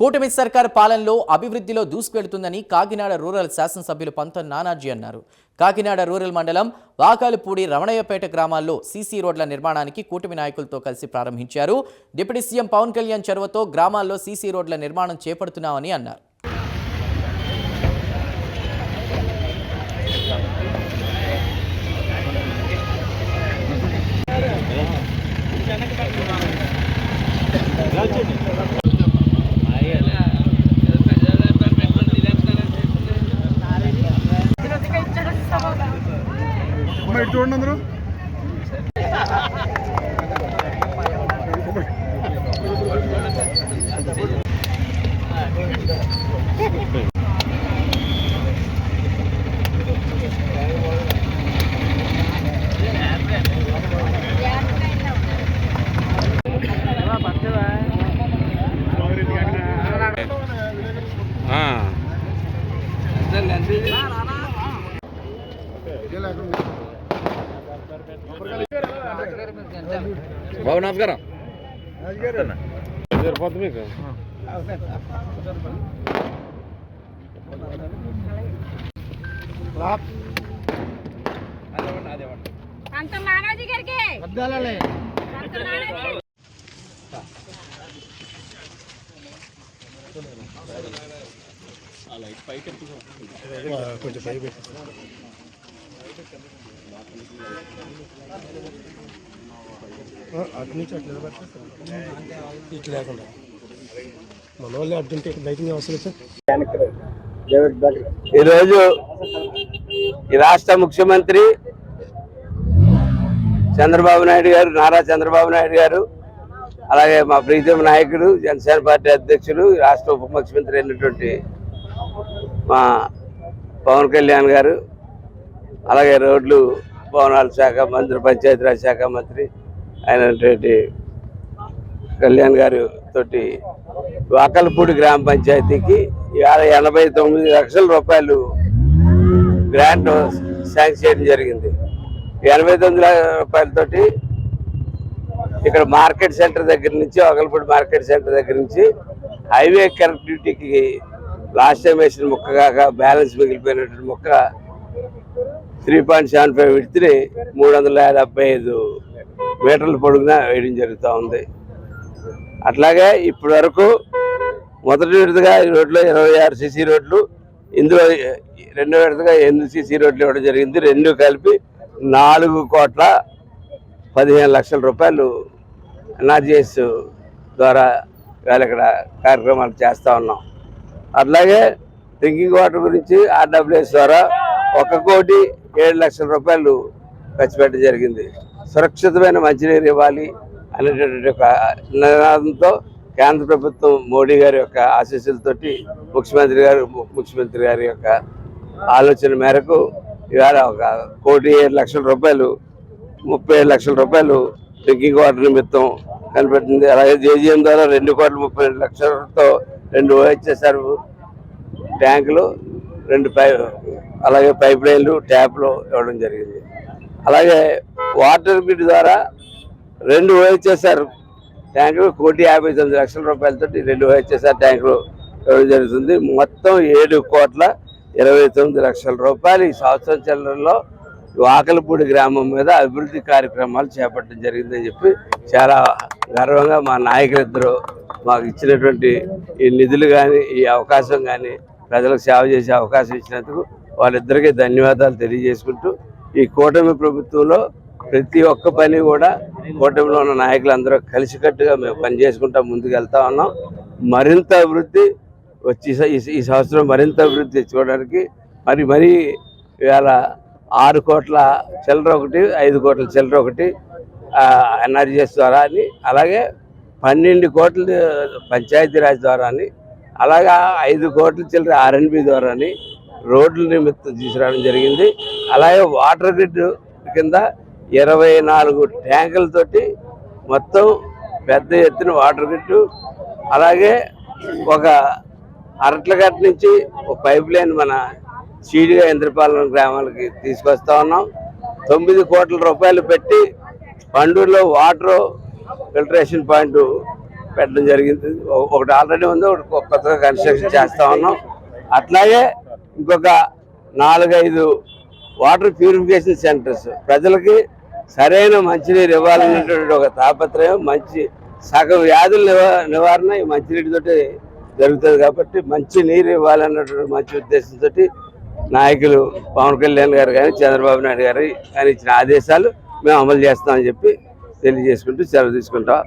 కూటమి సర్కార్ పాలనలో అభివృద్ధిలో దూసుకెళ్తుందని కాకినాడ రూరల్ శాసనసభ్యులు పంత నానాజీ అన్నారు. కాకినాడ రూరల్ మండలం వాకాలపూడి రమణయ్యపేట గ్రామాల్లో సీసీ రోడ్ల నిర్మాణానికి కూటమి నాయకులతో కలిసి ప్రారంభించారు. డిప్యూటీ సీఎం పవన్ కళ్యాణ్ చొరవతో గ్రామాల్లో సీసీ రోడ్ల నిర్మాణం చేపడుతున్నామని అన్నారు. అమ్మ చూడండి అందరూ? బాబు నమస్కారం అంత నానాజీ గారికి అంత నానాజీ గారికి కొంచెం పై పెట్టి అటు నుంచి ఇటు లేకుండా. మన అడ్డుంటే అవసరం సార్. ఈరోజు ఈ రాష్ట్ర ముఖ్యమంత్రి చంద్రబాబు నాయుడు గారు నారా చంద్రబాబు నాయుడు గారు అలాగే మా ప్రీతం నాయకుడు జనసేన పార్టీ అధ్యక్షులు ఈ రాష్ట్ర ఉప ముఖ్యమంత్రి అయినటువంటి మా పవన్ కళ్యాణ్ గారు అలాగే రోడ్లు భవనాల శాఖ మంత్రి పంచాయతీరాజ్ శాఖ మంత్రి అయినటువంటి కళ్యాణ్ గారు తోటి వాకలపూడి గ్రామ పంచాయతీకి ఇవాళ ఎనభై తొమ్మిది లక్షల రూపాయలు గ్రాంట్ శాంక్షన్ చేయడం జరిగింది. ఎనభై తొమ్మిది లక్షల రూపాయలతోటి ఇక్కడ మార్కెట్ సెంటర్ దగ్గర నుంచి ఒకలపూడి మార్కెట్ సెంటర్ దగ్గర నుంచి హైవే కనెక్టివిటీకి లాస్ట్ టైం వేసిన ముక్క కాక బ్యాలెన్స్ మిగిలిపోయినటువంటి ముక్క త్రీ పాయింట్ సెవెన్ ఫైవ్ విడితే మూడు వందల డెబ్బై ఐదు మీటర్ల పొడుగునా వేయడం జరుగుతూ ఉంది. అట్లాగే ఇప్పటి వరకు మొదటి విడతగా ఈ రోడ్లో ఇరవై ఆరు సీసీ రోడ్లు ఇందులో రెండో విడతగా ఎనిమిది సీసీ రోడ్లు ఇవ్వడం జరిగింది. రెండు కలిపి నాలుగు కోట్ల పదిహేను లక్షల రూపాయలు ఎన్ఆర్జీఎస్ ద్వారా ఇవాళ ఇక్కడ కార్యక్రమాలు చేస్తూ ఉన్నాం. అట్లాగే డ్రింకింగ్ వాటర్ గురించి ఆర్డబ్ల్యూఎస్ ద్వారా ఒక కోటి ఏడు లక్షల రూపాయలు ఖర్చు పెట్టడం జరిగింది. సురక్షితమైన మంచినీరు ఇవ్వాలి అనేటటువంటి ఒక నినాదంతో కేంద్ర ప్రభుత్వం మోడీ గారి యొక్క ఆశీస్సులతోటి ముఖ్యమంత్రి గారు ముఖ్యమంత్రి గారి యొక్క ఆలోచన మేరకు ఇవాళ ఒక కోటి ఏడు లక్షల రూపాయలు ముప్పై ఏడు లక్షల రూపాయలు డ్రింకింగ్ వాటర్ నిమిత్తం కనిపెట్టింది. అలాగే జేజీఎం ద్వారా రెండు కోట్ల ముప్పై రెండు లక్షలతో రెండు ఓహెచ్ఎస్ఆర్ ట్యాంకులు రెండు పై అలాగే పైప్ లైన్లు ట్యాప్లు ఇవ్వడం జరిగింది. అలాగే వాటర్ గ్రిడ్ ద్వారా రెండు ఓహెచ్ఎస్ఆర్ ట్యాంకులు కోటి యాభై తొమ్మిది లక్షల రూపాయలతో రెండు ఓహెచ్ఎస్ఆర్ ట్యాంకులు ఇవ్వడం జరుగుతుంది. మొత్తం ఏడు కోట్ల ఇరవై తొమ్మిది లక్షల రూపాయలు ఈ సంవత్సరం చిల్లరలో వాకలపూడి గ్రామం మీద అభివృద్ధి కార్యక్రమాలు చేపట్టడం జరిగిందని చెప్పి చాలా గర్వంగా మా నాయకులిద్దరూ మాకు ఇచ్చినటువంటి ఈ నిధులు కానీ ఈ అవకాశం కానీ ప్రజలకు సేవ చేసే అవకాశం ఇచ్చినందుకు వాళ్ళిద్దరికీ ధన్యవాదాలు తెలియజేసుకుంటూ ఈ కూటమి ప్రభుత్వంలో ప్రతి ఒక్క పని కూడా కూటమిలో ఉన్న నాయకులందరూ కలిసికట్టుగా మేము పని ముందుకెళ్తా ముందుకు ఉన్నాం. మరింత అభివృద్ధి వచ్చి ఈ- సంవత్సరం మరింత అభివృద్ధి తెచ్చుకోవడానికి మరి మరీ ఇవాళ ఆరు కోట్ల చిల్లర ఒకటి ఐదు కోట్ల చిల్లర ఒకటి ఎన్ఆర్జిఎస్ ద్వారా అని అలాగే పన్నెండు కోట్ల పంచాయతీరాజ్ ద్వారా అని అలాగా ఐదు కోట్ల చిల్లర ఆర్ఎన్బి ద్వారా అని రోడ్ల నిమిత్తం తీసుకురావడం జరిగింది. అలాగే వాటర్ గ్రిడ్ కింద ఇరవై నాలుగు ట్యాంకులతోటి మొత్తం పెద్ద ఎత్తున వాటర్ గ్రిడ్. అలాగే ఒక అరట్లగట్ట నుంచి ఒక పైప్ లైన్ మన చీడిగా ఇంద్రపాలెం గ్రామాలకి తీసుకొస్తా ఉన్నాం. తొమ్మిది కోట్ల రూపాయలు పెట్టి పండూరులో వాటర్ ఫిల్టరేషన్ పాయింట్ పెట్టడం జరిగింది. ఒకటి ఆల్రెడీ ఉంది ఒకటి కొత్తగా కన్స్ట్రక్షన్ చేస్తా ఉన్నాం. అట్లాగే ఇంకొక నాలుగైదు వాటర్ ప్యూరిఫికేషన్ సెంటర్స్. ప్రజలకి సరైన మంచినీరు ఇవ్వాలనేటువంటి ఒక తాపత్రయం మంచి సగం వ్యాధుల నివా- నివారణ ఈ మంచినీటితోటి జరుగుతుంది కాబట్టి మంచి నీరు ఇవ్వాలన్నటువంటి మంచి ఉద్దేశంతో నాయకులు పవన్ కళ్యాణ్ గారు కానీ చంద్రబాబు నాయుడు గారు కానీ ఇచ్చిన ఆదేశాలు మేము అమలు చేస్తామని చెప్పి తెలియజేసుకుంటూ సెలవు తీసుకుంటాం.